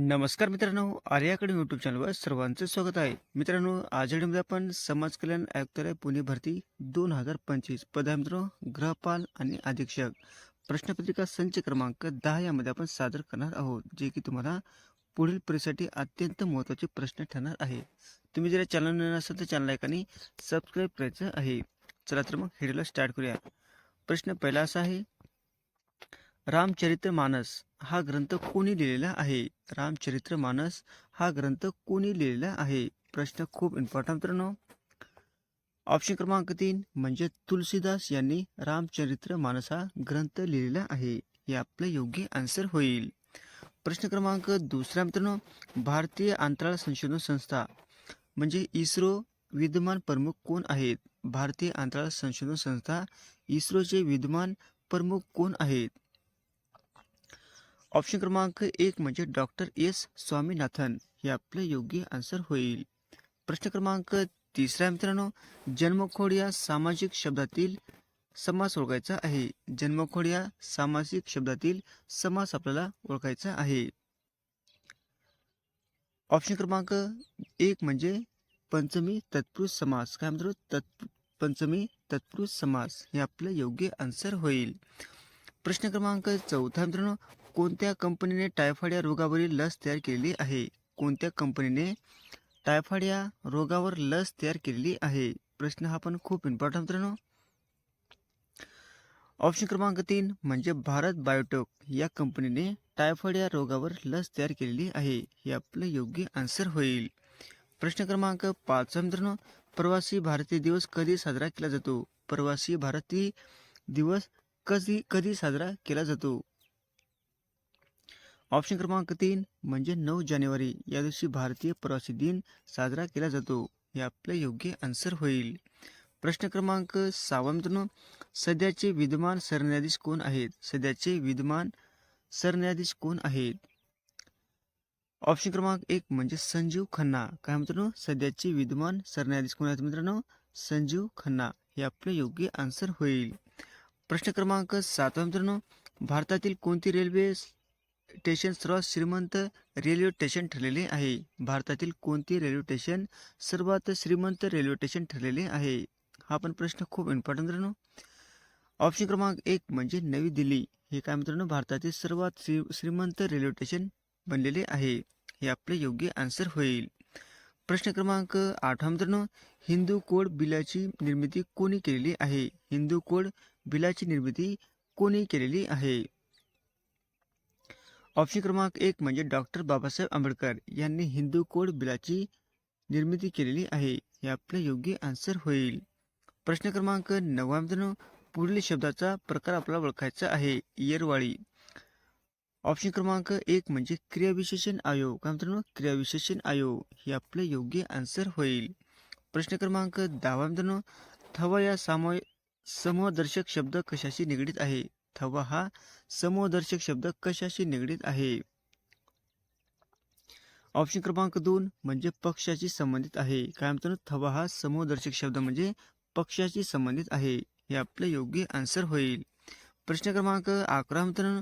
नमस्कार मित्रांनो आर्याकडे यूट्यूब चॅनलवर सर्वांचं स्वागत आहे. मित्रांनो आज व्हिडिओमध्ये आपण समाज कल्याण आयुक्तालय पुणे भरती दोन हजार पंचवीस पदा मित्रांनो आणि अधीक्षक. प्रश्नपत्रिका संच क्रमांक दहा यामध्ये आपण सादर करणार आहोत जे की तुम्हाला पुढील परीक्षेसाठी अत्यंत महत्त्वाचे प्रश्न ठरणार आहे. तुम्ही जर चॅनल असाल तर चॅनल ऐकाने सबस्क्राईब करायचं आहे. चला तर मग व्हिडिओला स्टार्ट करूया. प्रश्न पहिला असा आहे रामचरित्र मानस हा ग्रंथ कोणी लिहिलेला आहे? रामचरित्र मानस हा ग्रंथ कोणी लिहिलेला आहे? प्रश्न खूप इम्पॉर्टंट मित्रांनो. ऑप्शन क्रमांक तीन म्हणजे तुलसीदास यांनी रामचरित्र मानस हा ग्रंथ लिहिलेला आहे. हे आपलं योग्य आन्सर होईल. प्रश्न क्रमांक दुसरा मित्रांनो भारतीय अंतराळ संशोधन संस्था म्हणजे इस्रो विद्यमान प्रमुख कोण आहेत? भारतीय अंतराळ संशोधन संस्था इस्रोचे विद्यमान प्रमुख कोण आहेत? ऑप्शन क्रमांक एक म्हणजे डॉक्टर एस स्वामीनाथन हे आपलं योग्य आन्सर होईल. प्रश्न क्रमांक तिसरा मित्रांनो जन्मखोड या सामाजिक शब्दातील समास ओळखायचा आहे. जन्मखोड या सामाजिक शब्दातील समास आपल्याला ओळखायचा आहे. ऑप्शन क्रमांक एक म्हणजे पंचमी तत्पुरुष समास. काय म्हणतो तत् पंचमी तत्पुरुष समास हे आपलं योग्य आन्सर होईल. प्रश्न क्रमांक चौथा मित्रांनो कोणत्या कंपनीने टायफॉइड या रोगावरील लस तयार केलेली आहे? कोणत्या कंपनीने टायफॉइड या रोगावर लस तयार केलेली आहे? प्रश्न हा पण खूप इम्पॉर्टंट मित्रांनो. ऑप्शन क्रमांक तीन म्हणजे भारत बायोटेक या कंपनीने टायफॉइड या रोगावर लस तयार केलेली आहे. हे आपलं योग्य आन्सर होईल. प्रश्न क्रमांक पाच मित्रांनो. प्रवासी भारतीय दिवस कधी साजरा केला जातो? प्रवासी भारतीय दिवस कधी कधी साजरा केला जातो? ऑप्शन क्रमांक तीन म्हणजे नऊ जानेवारी या दिवशी भारतीय प्रवासी दिन साजरा केला जातो. हे आपलं योग्य आन्सर होईल. प्रश्न क्रमांक सहावा मित्रांनो सध्याचे विद्यमान सरन्यायाधीश कोण आहेत? सध्याचे विद्यमान सरन्यायाधीश कोण आहेत? ऑप्शन क्रमांक एक म्हणजे संजीव खन्ना. काय मित्रांनो? सध्याचे विद्यमान सरन्यायाधीश कोण आहेत मित्रांनो? संजीव खन्ना. हे आपलं योग्य आन्सर होईल. प्रश्न क्रमांक सातवा मित्रांनो भारतातील कोणती रेल्वे स्टेशन सर्वात श्रीमंत रेल्वे स्टेशन ठरलेले आहे. भारतातील कोणते रेल्वे स्टेशन सर्वात श्रीमंत रेल्वे स्टेशन ठरलेले आहे? हा पण प्रश्न खूप इम्पॉर्टंट मित्रांनो. ऑप्शन क्रमांक एक म्हणजे नवी दिल्ली. हे काय मित्रांनो? भारतातील सर्वात श्री श्रीमंत रेल्वे स्टेशन बनलेले आहे. हे आपले योग्य आन्सर होईल. प्रश्न क्रमांक आठवा मित्रांनो. हिंदू कोड बिलाची निर्मिती कोणी केलेली आहे? हिंदू कोड बिलाची निर्मिती कोणी केलेली आहे? ऑप्शन क्रमांक एक म्हणजे डॉक्टर बाबासाहेब आंबेडकर यांनी हिंदू कोड बिलाची निर्मिती केलेली आहे. हे आपले योग्य आन्सर होईल. प्रश्न क्रमांक नववा मित्रांनो पुढील शब्दाचा प्रकार आपला ओळखायचा आहे. येरवाळी. ऑप्शन क्रमांक एक म्हणजे क्रियाविशेषण आयोग. काय मित्रांनो? क्रियाविशेषण आयोग. हे आपले योग्य आन्सर होईल. प्रश्न क्रमांक दहावा मित्रांनो थवा या सामो समूहदर्शक शब्द कशाशी निगडीत आहे? थवा हा समूहदर्शक शब्द कशाशी निगडीत आहे? ऑप्शन क्रमांक दोन म्हणजे पक्षाशी संबंधित आहे. काय म्हणतो थवा हा समूहदर्शक शब्द म्हणजे पक्षाशी संबंधित आहे. हे आपलं योग्य आन्सर होईल. प्रश्न क्रमांक अकरा मित्रांनो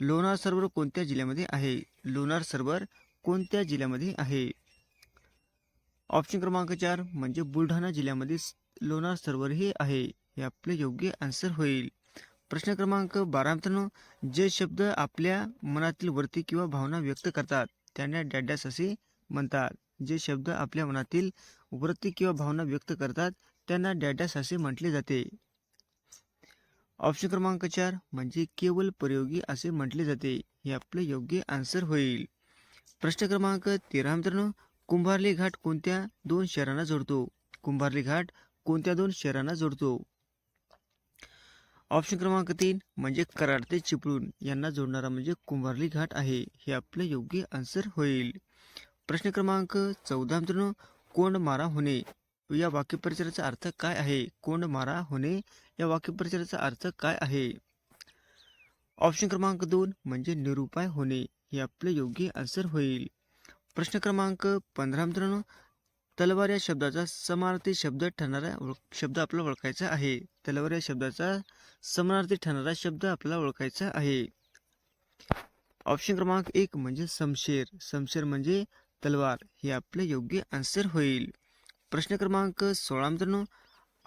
लोणार सरोवर कोणत्या जिल्ह्यामध्ये आहे? लोणार सरोवर कोणत्या जिल्ह्यामध्ये आहे? ऑप्शन क्रमांक चार म्हणजे बुलढाणा जिल्ह्यामध्ये लोणार सरोवर हे आहे. हे आपले योग्य आन्सर होईल. प्रश्न क्रमांक बारा मित्रांनो जे शब्द आपल्या मनातील वृत्ती किंवा भावना व्यक्त करतात त्यांना डॅडॅस असे म्हणतात. जे शब्द आपल्या मनातील वृत्ती किंवा भावना व्यक्त करतात त्यांना डॅडॅस असे म्हटले जाते. ऑप्शन क्रमांक चार म्हणजे केवळ प्रयोगी असे म्हटले जाते. हे आपले योग्य आन्सर होईल. प्रश्न क्रमांक तेरा मित्रांनो कुंभारली घाट कोणत्या दोन शहरांना जोडतो? कुंभारली घाट कोणत्या दोन शहरांना जोडतो? ऑप्शन क्रमांक तीन म्हणजे कराड ते चिपळूण. यांना जोडणारा म्हणजे कुंभारली घाट आहे. हे आपले योग्य आन्सर होईल. प्रश्न क्रमांक चौदा मित्रांनो कोंड मारा होणे. या वाक्यपरिचयाचा अर्थ काय आहे? कोंड मारा होणे या वाक्यपरिचयाचा अर्थ काय आहे? ऑप्शन क्रमांक दोन म्हणजे निरुपाय होणे. हे आपले योग्य आन्सर होईल. प्रश्न क्रमांक पंधरा मित्रांनो तलवार या शब्दाचा समानार्थी शब्द ठरणारा ओळख- शब्द आपला ओळखायचा आहे. तलवार या शब्दाचा समानार्थी ठरणारा शब्द आपला ओळखायचा आहे. ऑप्शन क्रमांक एक म्हणजे समशेर. समशेर म्हणजे तलवार. हे आपले योग्य आन्सर होईल. प्रश्न क्रमांक सोळा मित्रांनो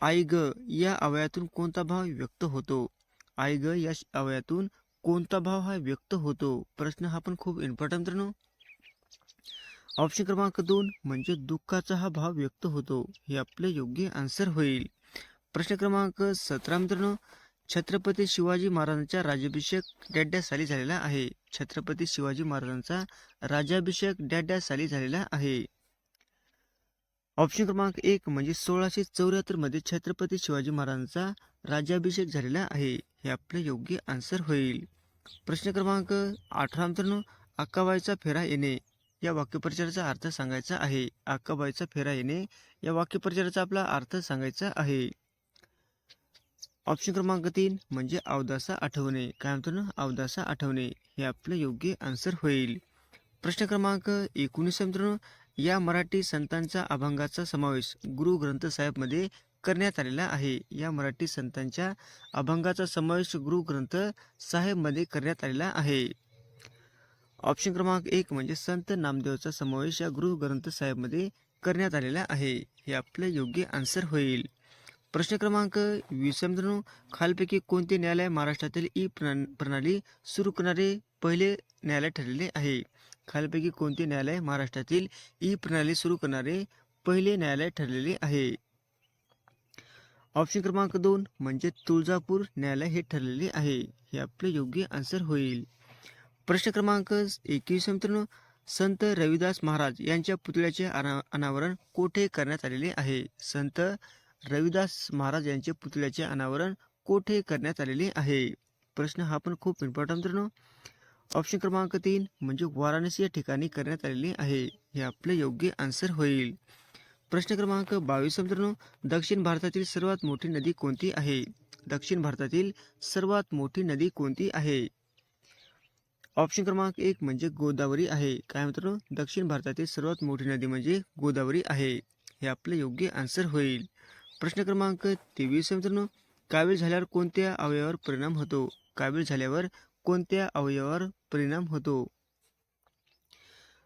आई ग या अवयातून कोणता भाव व्यक्त होतो? आई ग या श- अवयातून कोणता भाव हा व्यक्त होतो? प्रश्न हा पण खूप इम्पॉर्टंट मित्रांनो. ऑप्शन क्रमांक दोन म्हणजे दुःखाचा हा भाव व्यक्त होतो. हे आपले योग्य आन्सर होईल. प्रश्न क्रमांक सतरा मित्रांनो छत्रपती शिवाजी महाराजांचा राज्याभिषेक डॅड्या साली झालेला आहे. छत्रपती शिवाजी महाराजांचा राज्याभिषेक डॅड्या साली झालेला आहे. ऑप्शन क्रमांक एक म्हणजे सोळाशे चौऱ्याहत्तरमध्ये छत्रपती शिवाजी महाराजांचा राज्याभिषेक झालेला आहे. हे आपले योग्य आन्सर होईल. प्रश्न क्रमांक अठरा मित्रांनो अक्काबाईचा फेरा येणे. या वाक्यप्रचाराचा अर्थ सांगायचा आहे. अक्काबाईचा फेरा येणे या वाक्यप्रचाराचा आपला अर्थ सांगायचा आहे. ऑप्शन क्रमांक तीन म्हणजे अवदासा आठवणे. काय म्हणतो ना? अवदासा आठवणे. हे आपलं योग्य आन्सर होईल. प्रश्न क्रमांक एकोणीस मित्रांनो. या मराठी संतांचा अभंगाचा समावेश गुरु ग्रंथ साहेबमध्ये करण्यात आलेला आहे. या मराठी संतांच्या अभंगाचा समावेश गुरु ग्रंथ साहेबमध्ये करण्यात आलेला आहे. ऑप्शन क्रमांक एक म्हणजे संत नामदेवचा समावेश या गुरु ग्रंथ साहेबमध्ये करण्यात आलेला आहे. हे आपलं योग्य आन्सर होईल. प्रश्न क्रमांक वीस खालपैकी कोणते न्यायालय महाराष्ट्रातील ई प्रणाली सुरू करणारे पहिले न्यायालय ठरलेले आहे? खालपैकी कोणते न्यायालय महाराष्ट्रातील ई प्रणाली सुरू करणारे पहिले न्यायालय ठरलेले आहे? ऑप्शन क्रमांक दोन म्हणजे तुळजापूर न्यायालय हे ठरलेले आहे. हे आपले योग्य आन्सर होईल. प्रश्न क्रमांक एकवीस मित्रांनो संत रविदास महाराज यांच्या पुतळ्याचे अना अनावरण कोठे करण्यात आलेले आहे? संत रविदास महाराज यांचे पुतळ्याचे अनावरण कोठे करण्यात आलेले आहे? प्रश्न हा पण खूप इम्पॉर्टंट मित्रांनो. ऑप्शन क्रमांक तीन म्हणजे वाराणसी या ठिकाणी करण्यात आलेले आहे. हे आपले योग्य आन्सर होईल. प्रश्न क्रमांक बावीस मित्रांनो. दक्षिण भारतातील सर्वात मोठी नदी कोणती आहे? दक्षिण भारतातील सर्वात मोठी नदी कोणती आहे? ऑप्शन क्रमांक एक म्हणजे गोदावरी आहे. काय मित्रांनो? दक्षिण भारतातील सर्वात मोठी नदी म्हणजे गोदावरी आहे. हे आपले योग्य आन्सर होईल. प्रश्न क्रमांक तेवीस मित्रांनो. कावीळ झाल्यावर कोणत्या अवयवावर परिणाम होतो? कावीळ झाल्यावर कोणत्या अवयवावर परिणाम होतो?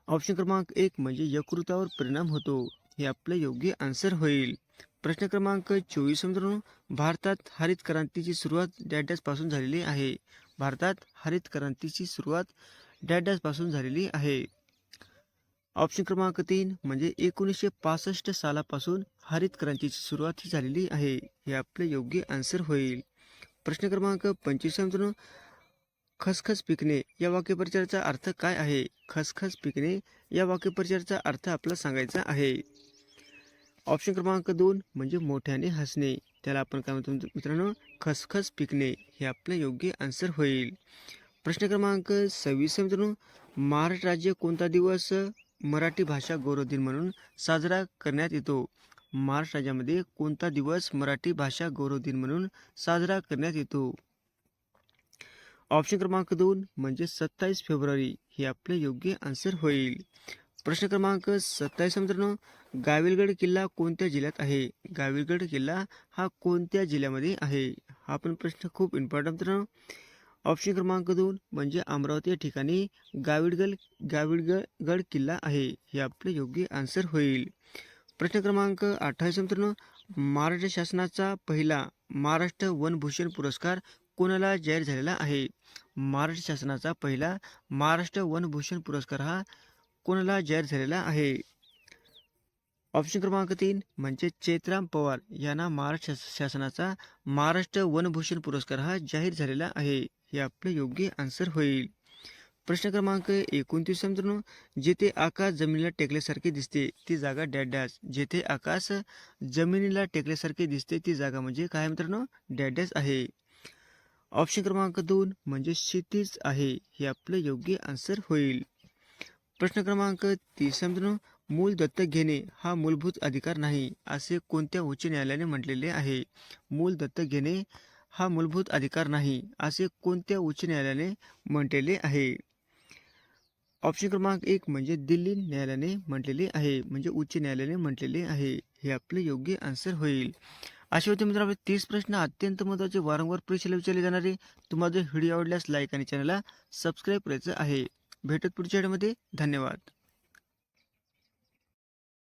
ऑप्शन क्रमांक एक म्हणजे यकृतावर परिणाम होतो. हे आपले योग्य आन्सर होईल. प्रश्न क्रमांक चोवीस मित्रांनो. भारतात हरित क्रांतीची सुरुवात डॅडॅसपासून झालेली आहे. भारतात हरित क्रांतीची सुरुवात डॅडसपासून झालेली आहे. ऑप्शन क्रमांक तीन म्हणजे एकोणीसशे पासष्ट सालापासून हरित क्रांतीची सुरुवात ही झालेली आहे. हे आपले योग्य आन्सर होईल. प्रश्न क्रमांक पंचवीस मित्रांनो खसखस पिकणे या वाक्यप्रचाराचा अर्थ काय आहे? खसखस पिकणे या वाक्यप्रचाराचा अर्थ आपला सांगायचा आहे. ऑप्शन क्रमांक दोन म्हणजे मोठ्याने हसणे. त्याला आपण काय म्हणतो मित्रांनो? खसखस पिकणे हे आपलं योग्य आन्सर होईल. प्रश्न क्रमांक सव्वीस मित्रांनो महाराष्ट्र राज्य कोणता दिवस मराठी भाषा गौरव दिन म्हणून साजरा करण्यात येतो? महाराष्ट्र राज्यामध्ये कोणता दिवस मराठी भाषा गौरव दिन म्हणून साजरा करण्यात येतो? ऑप्शन क्रमांक दोन म्हणजे सत्तावीस फेब्रुवारी हे आपले योग्य आन्सर होईल. प्रश्न क्रमांक सत्तावीस मित्रांनो गाविलगड किल्ला कोणत्या जिल्ह्यात आहे? गाविलगड किल्ला हा कोणत्या जिल्ह्यामध्ये आहे? हा पण प्रश्न खूप इम्पॉर्टंट मित्रांनो ऑप्शन क्रमांक दोन म्हणजे अमरावती या ठिकाणी गाविडगड गाविडगड किल्ला आहे. हे आपले योग्य आन्सर होईल. प्रश्न क्रमांक अठ्ठावीस मित्रांनो महाराष्ट्र शासनाचा पहिला महाराष्ट्र वनभूषण पुरस्कार कोणाला जाहीर झालेला आहे? महाराष्ट्र शासनाचा पहिला महाराष्ट्र वनभूषण पुरस्कार हा कोणाला जाहीर झालेला आहे? ऑप्शन क्रमांक तीन म्हणजे चैत्राम पवार यांना महाराष्ट्र शास- शासनाचा महाराष्ट्र वनभूषण पुरस्कार हा जाहीर झालेला आहे. हे आपले योग्य आन्सर होईल. प्रश्न क्रमांक एकोणतीस मित्रांनो जेथे आकाश जमिनीला टेकल्यासारखे दिसते ती जागा डॅश डॅश जेथे आकाश जमिनीला टेकल्यासारखे दिसते ती जागा म्हणजे काय मित्रांनो? डॅश डॅश आहे. ऑप्शन क्रमांक दोन म्हणजे क्षितिज आहे. हे आपलं योग्य आन्सर होईल. प्रश्न क्रमांक तीस मित्रांनो मूल दत्तक घेणे हा मूलभूत अधिकार नाही असे कोणत्या उच्च न्यायालयाने म्हटलेले आहे? मूल दत्तक घेणे हा मूलभूत अधिकार नाही असे कोणत्या उच्च न्यायालयाने म्हटलेले आहे? ऑप्शन क्रमांक एक म्हणजे दिल्ली न्यायालयाने म्हटलेले आहे म्हणजे उच्च न्यायालयाने म्हटलेले आहे. हे आपले योग्य आन्सर होईल. असे होते मित्रांनो आपले तीस प्रश्न अत्यंत महत्त्वाचे वारंवार परीक्षेला विचारले जाणारे. तुम्हाला जर व्हिडिओ आवडल्यास लाईक आणि चॅनलला सबस्क्राईब करायचं आहे. भेटत पुढच्या व्हिडिओमध्ये धन्यवाद.